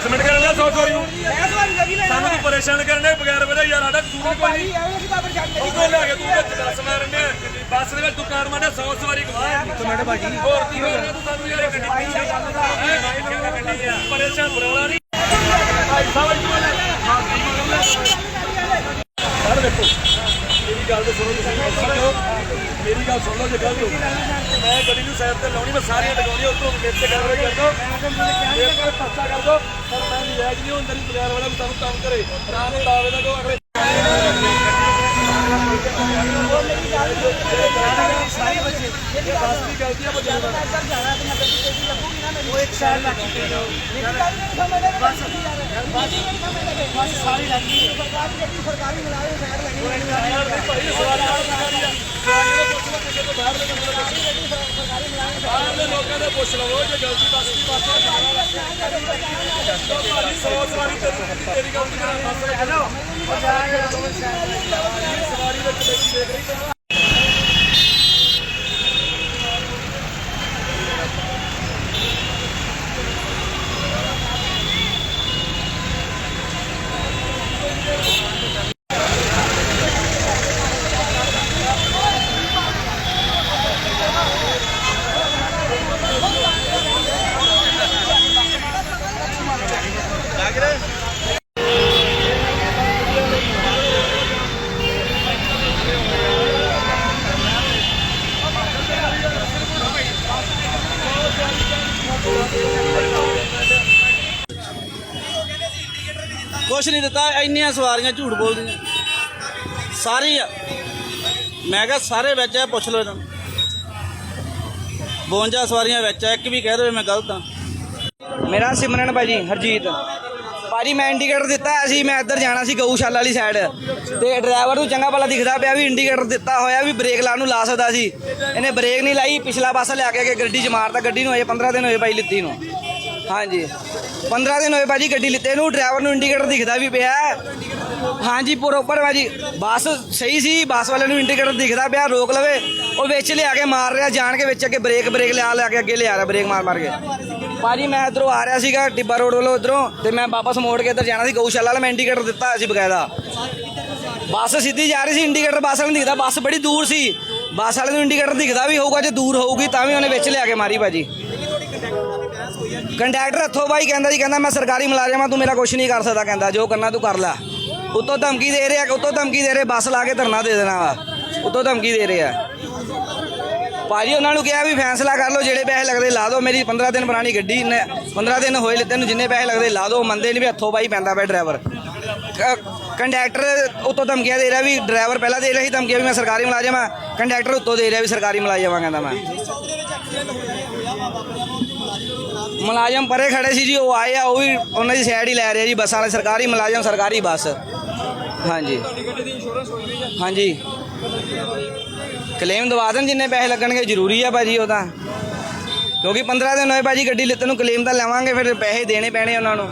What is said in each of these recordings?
Submit ਕਰਨ ਦਾ ਸੌ sorry ਸਾਨੂੰ ਤੂੰ ਪਰੇਸ਼ਾਨ ਕਰਨੇ ਬਗੈਰ ਵਜ੍ਹਾ ਯਾਰ ਸਾਡਾ ਕਸੂਰ ਕੋਈ ਨਹੀਂ। ਉਹ ਕੋਲ ਲੈ ਕੇ ਤੂੰ ਵਿੱਚ ਦੱਸ ਮਾਰਨੇ ਬੱਸ ਦੇ ਵਿੱਚ ਤੂੰ ਕਾਰ ਮਾਰਨੇ 100 ਸਵਾਰੀ ਗਵਾ ਇੱਕ ਮਿੰਟ ਭਾਜੀ ਹੋਰ ਕੀ ਹੋ ਰਿਹਾ? ਤੂੰ ਸਾਨੂੰ ਯਾਰ ਗੱਡੀ ਪਿੱਛੇ ਪਰੇਸ਼ਾਨ ਬਰੋਲਾ ਨਹੀਂ ਸਰ ਦੇਖੋ ਮੇਰੀ ਗੱਲ ਤੇ ਸੁਣੋ ਤੁਸੀਂ ਮੇਰੀ ਗੱਲ ਸੁਣ ਲਓ, ਜੇ ਗਲਤ ਮੈਂ ਗੱਡੀ ਨੂੰ ਸਾਈਡ ਤੇ ਲਾਉਣੀ, ਮੈਂ ਸਾਰੀਆਂ ਟਿਕਾਉਣੀ ਉੱਤੋਂ ਮੇਰੇ ਤੇ ਕਾਰਵਾਈ ਕਰ ਦੋ ਮੇਰੇ ਕੋਲ ਪਰਚਾ ਕਰ ਦੋ, ਪਰ ਮੈਂ ਨਜਾਇਜ਼ ਨਹੀਂ ਹੁੰਦਾ ਨਹੀਂ ਬਾਜ਼ਾਰ ਵਾਲਾ ਵੀ ਤੁਹਾਨੂੰ ਕੰਮ ਕਰੇ। ਰਾਤ ਦਾਵੇ ਦਾ ਕੋ ਅਗਲੇ ਬੱਚੇ ਇਹ ਬਸ ਦੀ ਗਲਤੀ ਆ ਬੱਚੇ ਦਾ। ਬਾਹਰਲੇ ਲੋਕਾਂ ਦੇ ਪੁੱਛ ਲਵੋ ਜੇ ਗਲਤੀ ਬਸ ਦੀ ਬਸ 100 ਸਵਾਰੀ ਤੇਰੀ ਗਲਤੀ ਕਰਾਂ ਬਸ ਹੈਲੋ ਸਵਾਰੀ ਵਿੱਚ ਦੇਖ ਰਹੀ ਕੁਛ ਨਹੀਂ ਦਿੱਤਾ, ਇੰਨੀਆਂ ਸਵਾਰੀਆਂ ਝੂਠ ਬੋਲਦੀਆਂ। ਸਾਰੀ ਆ। ਮੈਂ ਕਿਹਾ ਸਾਰੇ ਵਿੱਚ ਆ, ਪੁੱਛ ਲਓ ਇਹਨਾਂ ਨੂੰ। 52 ਸਵਾਰੀਆਂ ਵਿੱਚ ਆ, ਇੱਕ ਵੀ ਕਹਿ ਦੇਵੇ ਮੈਂ ਗਲਤ ਆ। ਮੇਰਾ ਸਿਮਰਨ ਭਾਜੀ, ਹਰਜੀਤ। ਭਾਜੀ, ਮੈਂ ਇੰਡੀਕੇਟਰ ਦਿੱਤਾ ਹੋਇਆ ਸੀ ਮੈਂ ਇੱਧਰ ਜਾਣਾ ਸੀ ਗਊਸ਼ਾਲਾ ਵਾਲੀ ਸਾਈਡ ਤੇ ਡਰਾਈਵਰ ਨੂੰ ਚੰਗਾ ਭਲਾ ਦਿਖਦਾ ਪਿਆ ਵੀ ਇੰਡੀਕੇਟਰ ਦਿੱਤਾ ਹੋਇਆ ਵੀ ਬ੍ਰੇਕ ਲਾਉਣ ਨੂੰ ਲਾ ਸਕਦਾ ਸੀ। ਇਹਨੇ ਬ੍ਰੇਕ ਨਹੀਂ ਲਾਈ, ਪਿਛਲਾ ਪਾਸਾ ਲਿਆ ਕੇ ਗੱਡੀ 'ਚ ਮਾਰਤਾ, ਗੱਡੀ ਨੂੰ ਅਜੇ 15 ਦਿਨ ਹੋਏ ਭਾਈ ਲਿੱਤੀ ਨੂੰ। ਹਾਂਜੀ। 15 ਦਿਨ ਹੋਏ ਭਾਜੀ ਗੱਡੀ ਲਿੱਤੇ ਨੂੰ ਡਰਾਈਵਰ ਨੂੰ ਇੰਡੀਕੇਟਰ ਦਿਖਦਾ ਵੀ ਪਿਆ। ਹਾਂਜੀ ਪ੍ਰੋਪਰ ਭਾਜੀ, ਬੱਸ ਸਹੀ ਸੀ, ਬੱਸ ਵਾਲੇ ਨੂੰ ਇੰਡੀਕੇਟਰ ਦਿਖਦਾ ਪਿਆ, ਰੋਕ ਲਵੇ। ਉਹ ਵਿੱਚ ਲਿਆ ਕੇ ਮਾਰ ਰਿਹਾ, ਜਾਣ ਕੇ ਵਿੱਚ ਅੱਗੇ ਬ੍ਰੇਕ ਬ੍ਰੇਕ ਲਿਆ ਲਿਆ ਕੇ ਅੱਗੇ ਲਿਆ ਰਿਹਾ ਬ੍ਰੇਕ ਮਾਰ ਮਾਰ ਕੇ। ਭਾਜੀ, ਮੈਂ ਇਧਰੋਂ ਆ ਰਿਹਾ ਸੀਗਾ ਟਿੱਬਾ ਰੋਡ ਵੱਲੋਂ ਇਧਰੋਂ, ਤੇ ਮੈਂ ਵਾਪਸ ਮੋੜ ਕੇ ਇੱਧਰ ਜਾਣਾ ਸੀ, ਗਊਸ਼ਾਲਾ ਵਾਲਾ, ਮੈਂ ਇੰਡੀਕੇਟਰ ਦਿੱਤਾ ਹੋਇਆ ਸੀ ਬਕਾਇਦਾ। ਬੱਸ ਸਿੱਧੀ ਜਾ ਰਹੀ ਸੀ ਇੰਡੀਕੇਟਰ ਬੱਸ ਵਾਲੇ ਨੂੰ ਦਿਖਦਾ, ਬੱਸ ਬੜੀ ਦੂਰ ਸੀ। ਬੱਸ ਵਾਲੇ ਨੂੰ ਇੰਡੀਕੇਟਰ ਦਿਖਦਾ ਵੀ ਹੋਊਗਾ, ਜੇ ਦੂਰ ਹੋਊਗੀ, ਤਾਂ ਵੀ ਉਹਨੇ ਵਿੱਚ ਲਿਆ ਕੇ ਮਾਰੀ ਭਾਜੀ। ਕੰਡਕਟਰ ਹੱਥੋਂ ਬਾਈ ਕਹਿੰਦਾ ਜੀ, ਕਹਿੰਦਾ ਮੈਂ ਸਰਕਾਰੀ ਮੁਲਾਜ਼ਮ ਆ ਤੂੰ ਮੇਰਾ ਕੁਝ ਨਹੀਂ ਕਰ ਸਕਦਾ, ਕਹਿੰਦਾ, ਜੋ ਕਰਨਾ ਤੂੰ ਕਰ ਲੈ। ਉੱਤੋਂ ਧਮਕੀ ਦੇ ਰਿਹਾ, ਉੱਤੋਂ ਧਮਕੀ ਦੇ ਰਿਹਾ, ਬੱਸ ਲਾ ਕੇ ਧਰਨਾ ਦੇ ਦੇਣਾ ਵਾ। ਉੱਤੋਂ ਧਮਕੀ ਦੇ ਰਿਹਾ। ਭਾਜੀ, ਉਹਨਾਂ ਨੂੰ ਕਿਹਾ ਵੀ ਫੈਸਲਾ ਕਰ ਲਓ, ਜਿਹੜੇ ਪੈਸੇ ਲੱਗਦੇ ਲਾ ਦਿਓ। ਮੇਰੀ 15 ਦਿਨ ਪੁਰਾਣੀ ਗੱਡੀ ਨੇ 15 ਦਿਨ ਹੋਏ ਲਿੱਤੇ ਨੂੰ ਜਿੰਨੇ ਪੈਸੇ ਲੱਗਦੇ ਲਾ ਦਿਓ, ਮੰਨਦੇ ਨਹੀਂ ਵੀ ਹੱਥੋਂ ਬਾਈ ਪੈਂਦਾ ਪਿਆ ਡਰਾਈਵਰ। ਕੰਡਕਟਰ ਉੱਤੋਂ ਧਮਕੀਆਂ ਦੇ ਰਿਹਾ ਵੀ ਡਰਾਈਵਰ ਪਹਿਲਾਂ ਦੇ ਰਿਹਾ ਸੀ ਧਮਕੀਆਂ ਵੀ ਮੈਂ ਸਰਕਾਰੀ ਮੁਲਾਜ਼ਮ ਆ ਕੰਡਕਟਰ ਉੱਤੋਂ ਦੇ ਰਿਹਾ ਵੀ ਸਰਕਾਰੀ ਮੁਲਾਜ਼ਮ ਆ ਕਹਿੰਦਾ ਮੈਂ। ਮੁਲਾਜ਼ਮ ਪਰੇ ਖੜੇ ਸੀ ਜੀ, ਉਹ ਆਏ ਆ, ਉਹ ਵੀ ਉਹਨਾਂ ਦੀ ਸਾਈਡ ਹੀ ਲੈ ਰਿਹਾ ਜੀ, ਬੱਸਾਂ ਵਾਲੇ, ਸਰਕਾਰੀ ਮੁਲਾਜ਼ਮ, ਸਰਕਾਰੀ ਬੱਸ। ਹਾਂਜੀ। ਹਾਂਜੀ। ਕਲੇਮ ਦਵਾ ਦੇਣ, ਜਿੰਨੇ ਪੈਸੇ ਲੱਗਣਗੇ, ਜ਼ਰੂਰੀ ਆ ਭਾਜੀ ਉਹ ਤਾਂ। ਕਿਉਂਕਿ 15 ਦਿਨ ਹੋਏ ਭਾਜੀ, ਗੱਡੀ ਲਿੱਤੇ ਨੂੰ ਕਲੇਮ ਤਾਂ ਲਵਾਂਗੇ, ਫਿਰ ਪੈਸੇ ਦੇਣੇ ਪੈਣੇ ਉਹਨਾਂ ਨੂੰ।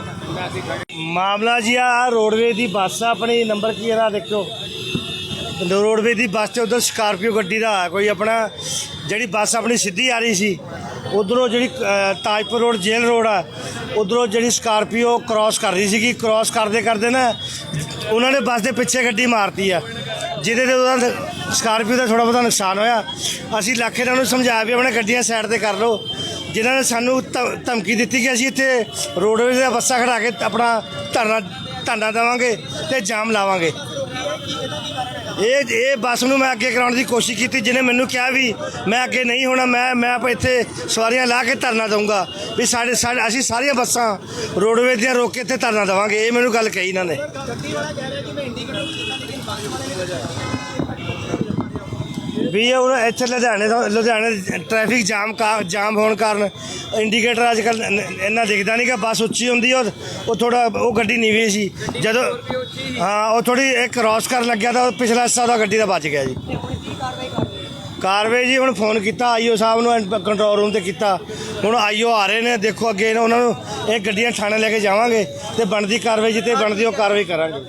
ਮਾਮਲਾ ਜੀ ਆ ਰੋਡਵੇ ਦੀ ਬੱਸ ਆ, ਆਪਣੀ ਨੰਬਰ ਕੀ ਇਹਦਾ ਦੇਖੋ ਰੋਡਵੇ ਦੀ ਬੱਸ ਤੇ ਉਧਰ ਸਕਾਰਪੀਓ ਗੱਡੀ ਦਾ, ਕੋਈ ਆਪਣਾ, ਜਿਹੜੀ ਬੱਸ ਆਪਣੀ ਸਿੱਧੀ ਆ ਰਹੀ ਸੀ ਉਧਰੋਂ ਜਿਹੜੀ ਤਾਜਪੁਰ ਰੋਡ, ਜੇਲ੍ਹ ਰੋਡ ਆ, ਉਧਰੋਂ ਜਿਹੜੀ ਸਕਾਰਪੀਓ ਕ੍ਰਾਸ ਕਰ ਰਹੀ ਸੀਗੀ ਕ੍ਰਾਸ ਕਰਦੇ ਕਰਦੇ ਨਾ ਉਹਨਾਂ ਨੇ ਬੱਸ ਦੇ ਪਿੱਛੇ ਗੱਡੀ ਮਾਰਤੀ ਆ, ਜਿਹਦੇ ਤੇ ਉਹਦਾ ਸਕਾਰਪੀਓ ਦਾ ਥੋੜਾ ਬਹੁਤਾ ਨੁਕਸਾਨ ਹੋਇਆ। ਅਸੀਂ ਲੱਖੇ ਇਹਨਾਂ ਨੂੰ ਸਮਝਾਇਆ ਵੀ ਆਪਣੇ ਗੱਡੀਆਂ ਸਾਈਡ ਤੇ ਕਰ ਲਓ। ਜਿਨ੍ਹਾਂ ਨੇ ਸਾਨੂੰ ਧ- ਧਮਕੀ ਦਿੱਤੀ ਕਿ ਅਸੀਂ ਇੱਥੇ ਰੋਡਵੇਜ਼ ਦਾ ਬੱਸਾਂ ਖੜਾ ਕੇ ਆਪਣਾ ਧਰਨਾ ਧਰਨਾ ਦੇਵਾਂਗੇ ਤੇ ਜਾਮ ਲਾਵਾਂਗੇ। ਇਹ ਇਹ ਬੱਸ ਨੂੰ ਮੈਂ ਅੱਗੇ ਕਰਾਉਣ ਦੀ ਕੋਸ਼ਿਸ਼ ਕੀਤੀ, ਜਿਹਨੇ ਮੈਨੂੰ ਕਿਹਾ ਵੀ ਮੈਂ ਅੱਗੇ ਨਹੀਂ ਹੋਣਾ, ਮੈਂ ਮੈਂ ਆਪ ਇੱਥੇ ਸਵਾਰੀਆਂ ਲਾ ਕੇ ਧਰਨਾ ਦਊਂਗਾ। ਵੀ ਸਾਡੇ ਸਾਡੇ ਅਸੀਂ ਸਾਰੀਆਂ ਬੱਸਾਂ ਰੋਡਵੇਜ਼ ਦੀਆਂ ਰੋਕ ਕੇ ਇੱਥੇ ਧਰਨਾ ਦੇਵਾਂਗੇ। ਇਹ ਮੈਨੂੰ ਗੱਲ ਕਹੀ ਇਹਨਾਂ ਨੇ। ਵੀ ਇਹ ਹੁਣ ਇੱਥੇ ਲੁਧਿਆਣੇ ਤੋਂ ਲੁਧਿਆਣੇ ਟ੍ਰੈਫਿਕ ਜਾਮ ਕਾ ਜਾਮ ਹੋਣ ਕਾਰਨ ਇੰਡੀਕੇਟਰ ਅੱਜ ਕੱਲ ਇੰਨਾ ਦਿਖਦਾ ਨਹੀਂ ਕਿ ਬੱਸ ਉੱਚੀ ਹੁੰਦੀ ਔਰ ਉਹ ਥੋੜਾ ਉਹ ਗੱਡੀ ਨੀਵੀਂ ਸੀ। ਜਦੋਂ ਹਾਂ, ਉਹ ਥੋੜੀ ਇੱਕ ਕ੍ਰਾਸ ਕਰਨ ਲੱਗਿਆ ਤਾਂ ਉਹ ਪਿਛਲਾ ਹਿੱਸਾ ਦਾ ਗੱਡੀ ਦਾ ਬਚ ਗਿਆ ਜੀ। ਕਾਰਵਾਈ ਜੀ ਹੁਣ ਫੋਨ ਕੀਤਾ, ਆਈਓ ਸਾਹਿਬ ਨੂੰ ਕੰਟਰੋਲ ਰੂਮ ਤੇ ਕੀਤਾ। ਹੁਣ ਆਈਓ ਆ ਰਹੇ ਨੇ, ਦੇਖੋ ਅੱਗੇ ਇਹਨਾਂ- ਉਹਨਾਂ ਨੂੰ ਇਹ ਗੱਡੀਆਂ ਥਾਣੇ ਲੈ ਕੇ ਜਾਵਾਂਗੇ ਤੇ ਬਣਦੀ ਕਾਰਵਾਈ ਜਿੱਤੇ ਬਣਦੀ ਉਹ ਕਾਰਵਾਈ ਕਰਾਂਗੇ।